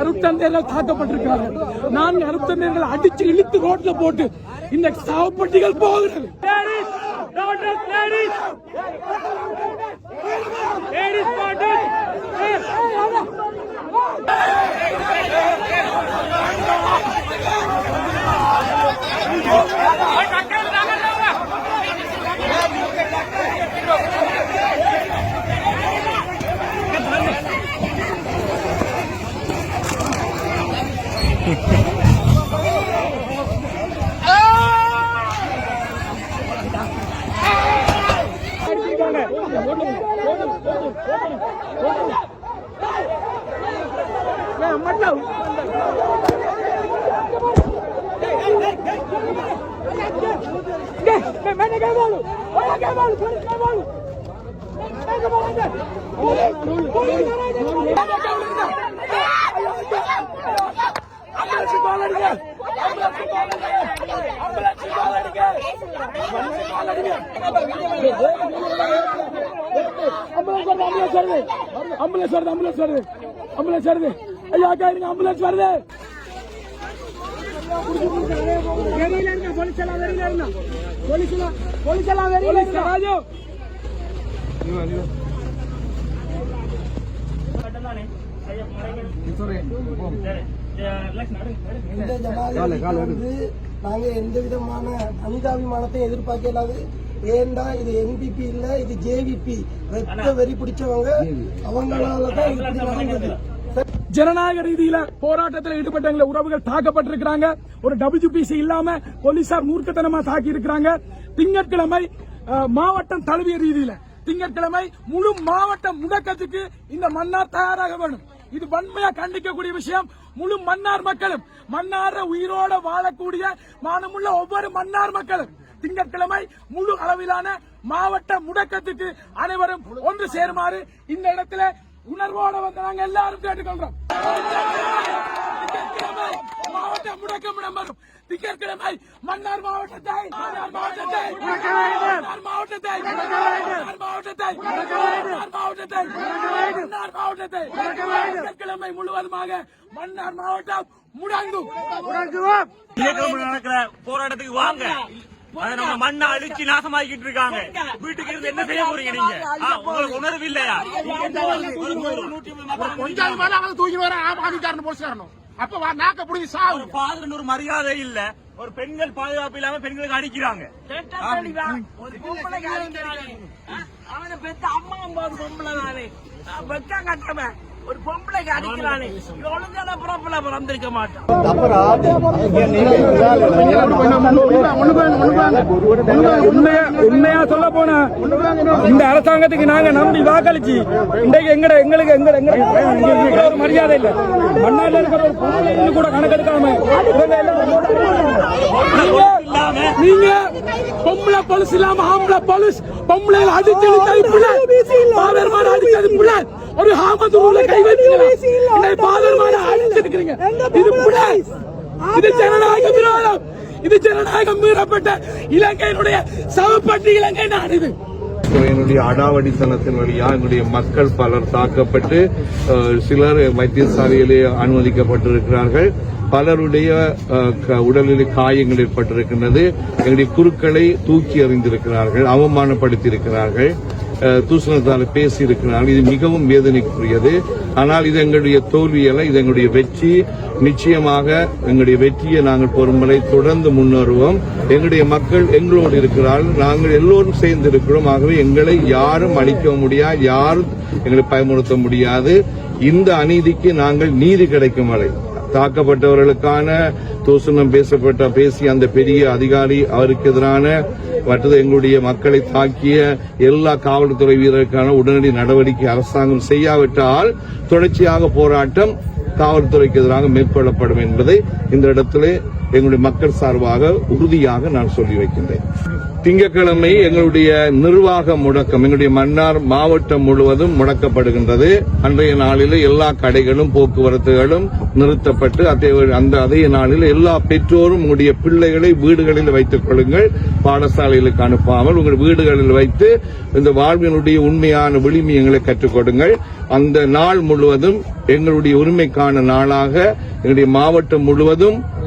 அருத்தந்தையர்கள் தாக்கப்பட்டிருக்கிறார்கள். நான்கு அருத்தந்தையர்கள் அடிச்சு இழுத்து ரோட்ல போட்டு இந்த சாவப்பட்டிகள் போகிறது. போலீஸ் போலீஸ் போலீஸ் ஆம்புலன்ஸ் வருது ஆம்புலன்ஸ் வருது ஆம்புலன்ஸ் வருது ஐயா அக்கா இருங்க ஆம்புலன்ஸ் வருது வெளியில இருங்க போலீஸ் எல்லாம் வெளியில போலீஸ் எல்லாம் போலீஸ் எல்லாம் வெளியில ராஜு இந்த வந்து நாங்க எந்த விதமான மனிதாபிமானத்தை எதிர்பார்க்க இல்லாது ஏண்டா இது என்பிபி இல்ல இது ஜேவிபி ரத்த வெறி பிடிச்சவங்க அவங்களால தான் இப்படி நடந்தது. ஜனநாயக ரீதியில போராட்டத்தில் ஈடுபட்ட எங்களை உறவுகள் தாக்கப்பட்டிருக்கிறாங்க. ஒரு டபிள்யூபிசி இல்லாம போலீசார் மூர்க்கத்தனமா தாக்கி இருக்கிறாங்க திங்கட்கிழமை மாவட்டம் தழுவிய ரீதியில திங்கட்கிழமை முழு மாவட்ட முடக்கத்துக்கு இந்த மன்னார் தயாராக வேணும் இது வன்மையா கண்டிக்கக்கூடிய விஷயம். முழு மன்னார் மக்களும் மன்னார உயிரோட வாழக்கூடிய மானமுள்ள ஒவ்வொரு மன்னார் மக்களும் திங்கட்கிழமை முழு அளவிலான மாவட்ட முடக்கத்துக்கு அனைவரும் ஒன்று சேருமாறு இந்த இடத்துல உணர்வோட வந்து நாங்க எல்லாரும் கேட்டுக்கொள்றோம். திங்கட்கிழமை மாவட்ட முடக்கம் இடம்பெறும் திங்கட்கிழமை மன்னார் மாவட்டத்தை மன்னார் மாவட்டத்தை மன்னார் மாவட்டத்தை மன்னார் மாவட்டத்தை மன்னார் மாவட்டத்தை மன்னார் மாவட்டத்தை திங்கட்கிழமை முழுவதுமாக மன்னார் மாவட்டம் முடங்கும் முடங்குவோம் நடக்கிற போராட்டத்துக்கு வாங்க நம்ம மண்ணை அழிச்சு நாசமாக்கிட்டு இருக்காங்க வீட்டுக்கு இருந்து என்ன செய்ய போறீங்க நீங்க உங்களுக்கு உணர்வு இல்லையா கொஞ்சம் தூக்கி வர ஆதிக்காரன் போலீஸ்காரனும் அப்ப வா- நாக்க புடிச்சு சாவு. ஒரு பாதுகாப்பு ஒரு மரியாதை இல்ல. ஒரு பெண்கள் பாதுகாப்பு இல்லாம பெண்களுக்கு அடிக்கிறாங்க. அவனை பெத்த அம்மா அம்மா பொம்பளை தானே. வெக்கம் கட்டவன் ஒரு பொம்பளைக்கு அடிக்கிறானே. ஒழுங்கான பிறப்புல பிறந்திருக்க மாட்டான். உண்மையா உண்மையா சொல்ல போனா இந்த அரசாங்கத்துக்கு நாங்க நம்பி வாக்களிச்சு. இன்றைக்கு எங்கட எங்களுக்கு எங்க எங்க ஒரு மரியாதை இல்ல. மண்ணால இருக்கிற ஒரு பொம்பளை கூட கணக்கெடுக்காம நீங்க பொம்பளை பொலிஸ் இல்லாம ஆம்பளை பொலிஸ் பொம்பளை அடிச்சு இது ஜனநாயகம் மீறப்பட்ட இலங்கையினுடைய சவப்பட்டு இலங்கை நாடு. இது என்னுடைய அடாவடித்தனத்தின் வழியா என்னுடைய மக்கள் பலர் தாக்கப்பட்டு சிலர் வைத்தியசாலையிலே அனுமதிக்கப்பட்டிருக்கிறார்கள். பலருடைய உடலில் காயங்கள் ஏற்பட்டிருக்கின்றது. எங்களுடைய குருக்களை தூக்கி எறிந்திருக்கிறார்கள் அவமானப்படுத்தியிருக்கிறார்கள். அஹ், பேசி பேசியிருக்கிறார்கள். இது மிகவும் வேதனைக்குரியது. ஆனால் இது எங்களுடைய தோல்வி அல்ல இது எங்களுடைய வெற்றி. நிச்சயமாக எங்களுடைய வெற்றியை நாங்கள் பொறுமலை தொடர்ந்து முன்னேறுவோம். எங்களுடைய மக்கள் எங்களோடு இருக்கிறார்கள். நாங்கள் எல்லோரும் சேர்ந்து இருக்கிறோம் ஆகவே எங்களை யாரும் அழிக்க முடியாது யாரும் எங்களை பயமுறுத்த முடியாது. இந்த அநீதிக்கு நாங்கள் நீதி கிடைக்கும் வரை. தாக்கப்பட்டவர்களுக்கான தூசணம் பேசப்பட்ட பேசிய அந்த பெரிய அதிகாரி அவருக்கு எதிரான மற்றது எங்களுடைய மக்களை தாக்கிய எல்லா காவல்துறை வீரருக்கான உடனடி நடவடிக்கை அரசாங்கம் செய்யாவிட்டால் தொடர்ச்சியாக போராட்டம் காவல்துறைக்கு எதிராக மேற்கொள்ளப்படும் என்பதை இந்த இடத்திலே எங்களுடைய மக்கள் சார்பாக உறுதியாக நான் சொல்லி வைக்கின்றேன். திங்கட்கிழமை எங்களுடைய நிர்வாக முடக்கம் எங்களுடைய மன்னார் மாவட்டம் முழுவதும் முடக்கப்படுகின்றது. அன்றைய நாளில் எல்லா கடைகளும் போக்குவரத்துகளும் நிறுத்தப்பட்டு அதே அந்த அதே நாளில் எல்லா பெற்றோரும் உங்களுடைய பிள்ளைகளை வீடுகளில் வைத்துக் கொள்ளுங்கள். பாடசாலைகளுக்கு அனுப்பாமல் உங்கள் வீடுகளில் வைத்து இந்த வாழ்வினுடைய உண்மையான விளிமியங்களை கற்றுக் கொடுங்கள். அந்த நாள் முழுவதும் எங்களுடைய உரிமைக்கான நாளாக எங்களுடைய மாவட்டம் முழுவதும்